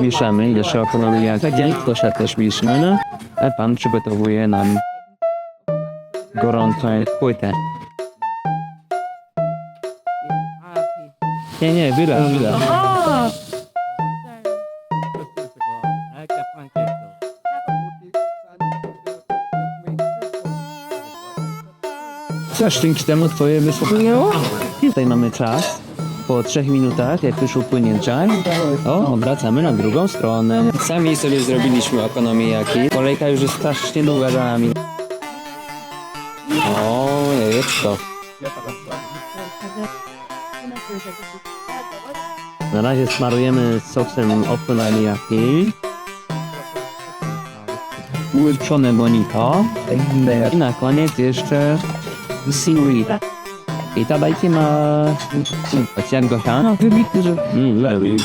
Mieszamy jeszcze okonomiakę, to się też mieszamy, a pan przygotowuje nam gorącą płytę. Nie, nie, wyra, wyra. Coś dzięki temu twoje wysłuchanie. Tutaj mamy czas. Po trzech minutach, jak już upłynie czas, o, obracamy na drugą stronę. Sami sobie zrobiliśmy okonomiyaki. Kolejka już jest strasznie długa za nami. O, jest to. Na razie smarujemy sosem okonomiyaki. Łypczone bonito. I na koniec jeszcze いただきます。うん、うん、ラビ。